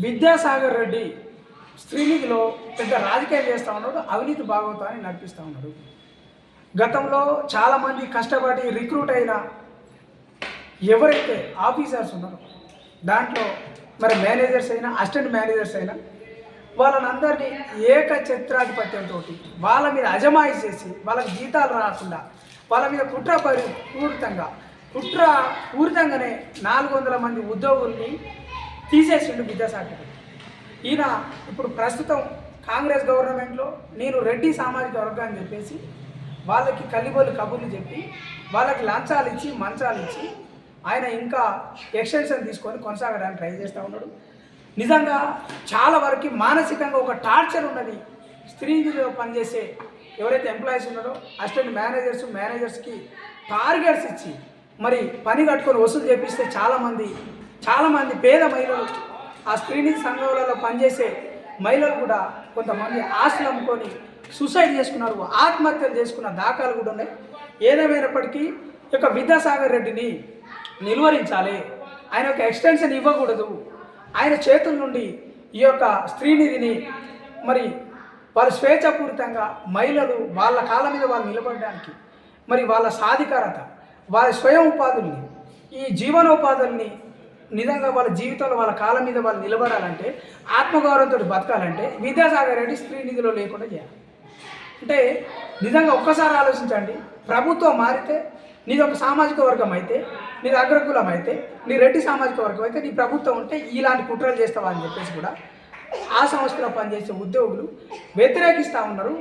విద్యాసాగర్ రెడ్డి స్త్రీలీగ్లో పెద్ద రాజకీయం చేస్తూ ఉన్నాడు అవినీతి భాగవతాన్ని నడిపిస్తూ ఉన్నాడు. గతంలో చాలామంది కష్టపడి రిక్రూట్ అయిన ఎవరైతే ఆఫీసర్స్ ఉన్నారో దాంట్లో మరి మేనేజర్స్ అయినా అసిస్టెంట్ మేనేజర్స్ అయినా వాళ్ళనందరినీ ఏక చిత్రాధిపత్యంతో వాళ్ళ మీద అజమాయి చేసి వాళ్ళకి జీతాలు రాకుండా వాళ్ళ మీద కుట్ర పరి పూరితంగా కుట్ర పూరితంగానే నాలుగు వందల మంది ఉద్యోగుల్ని తీసేసిండు విద్యాసాగర్ ఈయన ఇప్పుడు ప్రస్తుతం కాంగ్రెస్ గవర్నమెంట్లో నేను రెడ్డి సామాజిక వర్గం అని చెప్పేసి వాళ్ళకి కలిబోలు కబుర్లు చెప్పి వాళ్ళకి లంచాలు ఇచ్చి మంచాలు ఇచ్చి ఆయన ఇంకా ఎక్స్టెన్షన్ తీసుకొని కొనసాగడానికి ట్రై చేస్తూ ఉన్నాడు. నిజంగా చాలా వరకు మానసికంగా ఒక టార్చర్ ఉన్నది. స్త్రీలో పనిచేసే ఎవరైతే ఎంప్లాయీస్ ఉన్నారో అసిస్టెంట్ మేనేజర్స్ మేనేజర్స్కి టార్గెట్స్ ఇచ్చి మరి పని కట్టుకొని వసూలు చేపిస్తే చాలామంది చాలామంది పేద మహిళలు ఆ స్త్రీనిధి సంఘాలలో పనిచేసే మహిళలు కూడా కొంతమంది ఆశలు అమ్ముకొని సూసైడ్ చేసుకున్నారు ఆత్మహత్యలు చేసుకున్న దాఖలు కూడా ఉన్నాయి. ఏదేమైనప్పటికీ ఈ యొక్క విద్యాసాగర్ రెడ్డిని నిలువరించాలి. ఆయన యొక్క ఎక్స్టెన్షన్ ఇవ్వకూడదు. ఆయన చేతుల నుండి ఈ యొక్క స్త్రీనిధిని మరి వారు స్వేచ్ఛపూరితంగా మహిళలు వాళ్ళ కాళ్ళ మీద వాళ్ళు నిలబడడానికి మరి వాళ్ళ సాధికారత వారి స్వయం ఉపాధుల్ని ఈ జీవనోపాధుల్ని నిజంగా వాళ్ళ జీవితంలో వాళ్ళ కాళ్ళ మీద వాళ్ళు నిలబడాలంటే ఆత్మగౌరవంతో బతకాలంటే విద్యాసాగర్ రెడ్డి స్త్రీ నిధిలో లేకుండా చేయాలి. అంటే నిజంగా ఒక్కసారి ఆలోచించండి. ప్రభుత్వం మారితే నీది ఒక సామాజిక వర్గం అయితే నీది అగ్రకులం అయితే నీ రెడ్డి సామాజిక వర్గం అయితే నీ ప్రభుత్వం ఉంటే ఇలాంటి కుట్రలు చేస్తావా అని చెప్పేసి కూడా ఆ సంస్థలో పనిచేసే ఉద్యోగులు వ్యతిరేకిస్తూ ఉన్నారు.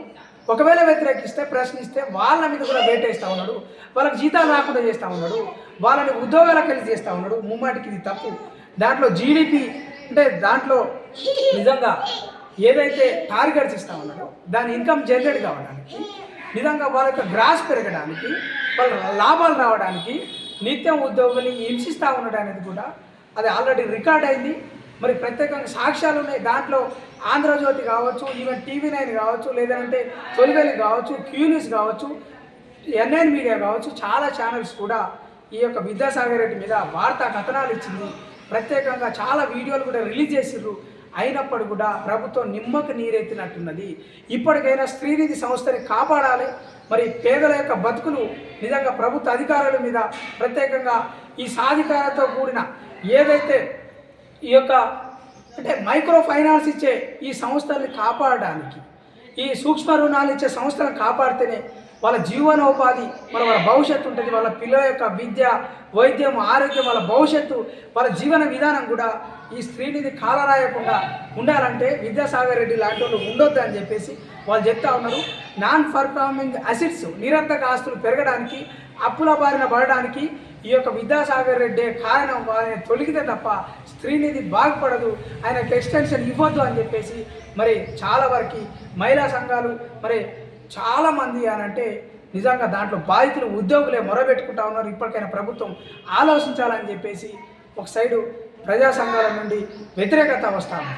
ఒకవేళ వ్యతిరేకిస్తే ప్రశ్నిస్తే వాళ్ళ మీద కూడా వేటేస్తూ ఉన్నాడు. వాళ్ళకి జీతాలు రాకుండా చేస్తూ ఉన్నాడు. వాళ్ళని ఉద్యోగాలకు కలిసి చేస్తూ ఉన్నాడు. ముమ్మాటికి ఇది తప్పు. దాంట్లో జీడిపి అంటే దాంట్లో నిజంగా ఏదైతే టార్గెట్స్ ఇస్తూ ఉన్నాడో దాని ఇన్కమ్ జనరేట్ కావడానికి నిజంగా వాళ్ళ యొక్క గ్రాస్ పెరగడానికి వాళ్ళ లాభాలు రావడానికి నిత్యం ఉద్యోగుల్ని హింసిస్తూ ఉండడం అనేది కూడా అది ఆల్రెడీ రికార్డ్ అయింది. మరి ప్రత్యేకంగా సాక్ష్యాలు ఉన్నాయి. దాంట్లో ఆంధ్రజ్యోతి కావచ్చు ఈవెన్ టీవీ నైన్ కావచ్చు లేదంటే తొలివెలి కావచ్చు క్యూ న్యూస్ కావచ్చు ఎన్ఎన్ మీడియా కావచ్చు చాలా ఛానల్స్ కూడా ఈ యొక్క విద్యాసాగర్ రెడ్డి మీద వార్తా కథనాలు ఇచ్చింది. ప్రత్యేకంగా చాలా వీడియోలు కూడా రిలీజ్ చేసిర్రు. అయినప్పుడు కూడా ప్రభుత్వం నిమ్మకు నీరెత్తినట్టున్నది. ఇప్పటికైనా స్త్రీనిధి సంస్థని కాపాడాలి. మరి పేదల యొక్క బతుకులు నిజంగా ప్రభుత్వ అధికారుల మీద ప్రత్యేకంగా ఈ సాధికారతో కూడిన ఏదైతే ఈ యొక్క అంటే మైక్రో ఫైనాన్స్ ఇచ్చే ఈ సంస్థల్ని కాపాడడానికి ఈ సూక్ష్మ రుణాలు ఇచ్చే సంస్థలను కాపాడితేనే వాళ్ళ జీవనోపాధి మరి వాళ్ళ భవిష్యత్తు ఉంటుంది. వాళ్ళ పిల్లల యొక్క విద్య వైద్యం ఆరోగ్యం వాళ్ళ భవిష్యత్తు వాళ్ళ జీవన విధానం కూడా ఈ స్త్రీనిధి కాలరాయకుండా ఉండాలంటే విద్యాసాగర్ రెడ్డి లాంటి వాళ్ళు ఉండొద్దు అని చెప్పేసి వాళ్ళు చెప్తా ఉన్నారు. నాన్ పర్ఫార్మింగ్ అసిడ్స్ నిరంతర ఆస్తులు పెరగడానికి అప్పుల బారిన పడడానికి ఈ యొక్క విద్యాసాగర్ రెడ్డి కారణం వారిని తొలిగితే తప్ప స్త్రీనిధి బాగుపడదు. ఆయనకు ఎక్స్టెన్షన్ ఇవ్వద్దు అని చెప్పేసి మరి చాలా వరకు మహిళా సంఘాలు మరి చాలామంది అని అంటే నిజంగా దాంట్లో బాధితులు ఉద్యోగులే మొరబెట్టుకుంటా ఉన్నారు. ఇప్పటికైనా ప్రభుత్వం ఆలోచించాలని చెప్పేసి ఒక సైడు ప్రజా సంఘాల నుండి వ్యతిరేకత వస్తాము